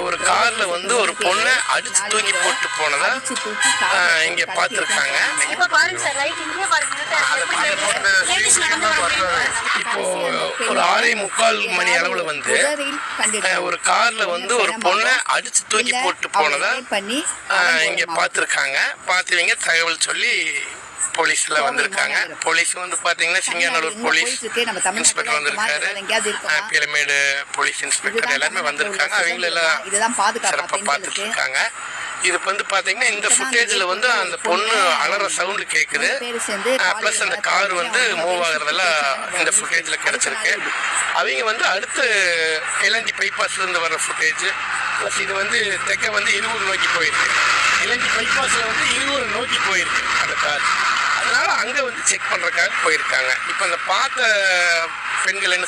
ஒரு கார்ல வந்து ஒரு பொண்ணை அடிச்சு தூக்கி போட்டு போனதா இங்க. இருக்காங்க. இப்ப ஒரு ஆறே முக்கால் மணி அளவுல வந்து ஒரு கார்ல வந்து ஒரு பொண்ணை அடிச்சு தூக்கி போட்டு போனதா இங்க மூலமா பார்த்திருக்காங்க. பார்த்துவீங்க தகவல் சொல்லி போலீஸ்ல வந்திருக்காங்க. போலீஸ். வந்து பாத்தீங்கன்னா இன்னும் போலீஸ் இன்ஸ்பெக்டர்? வந்திருக்காரு. பீலமேடு போலீஸ் இன்ஸ்பெக்டர் எல்லாருமே வந்திருக்காங்க. அவங்கள எல்லாம் சுதந்திரம். இதுதான் பாதுகாப்பா சிறப்பா பார்த்துட்டு. இருக்காங்க இது வந்து பாத்தீங்கன்னா இந்த ஃபுட்டேஜ்ல வந்து அந்த பொண்ணு அலற சவுண்ட் கேக்குது. ப்ளஸ் அந்த கார் வந்து மூவ் ஆகுறதெல்லாம். இந்த ஃபுட்டேஜ்ல கிடைச்சிருக்கு. அவங்க வந்து அடுத்து இளஞ்சி பைபாஸ்ல இருந்து வர ஃபுட்டேஜ் ப்ளஸ் இது வந்து தெக்க வந்து இருபது நோக்கி போயிருக்கு. இளஞ்சி பைபாஸ்ல வந்து இருபது நோக்கி போயிருக்கு அந்த கார் அதனால அங்க வந்து செக் பண்றதுக்காக போயிருக்காங்க. இப்போ அந்த பார்த்த பெண்கள் என்ன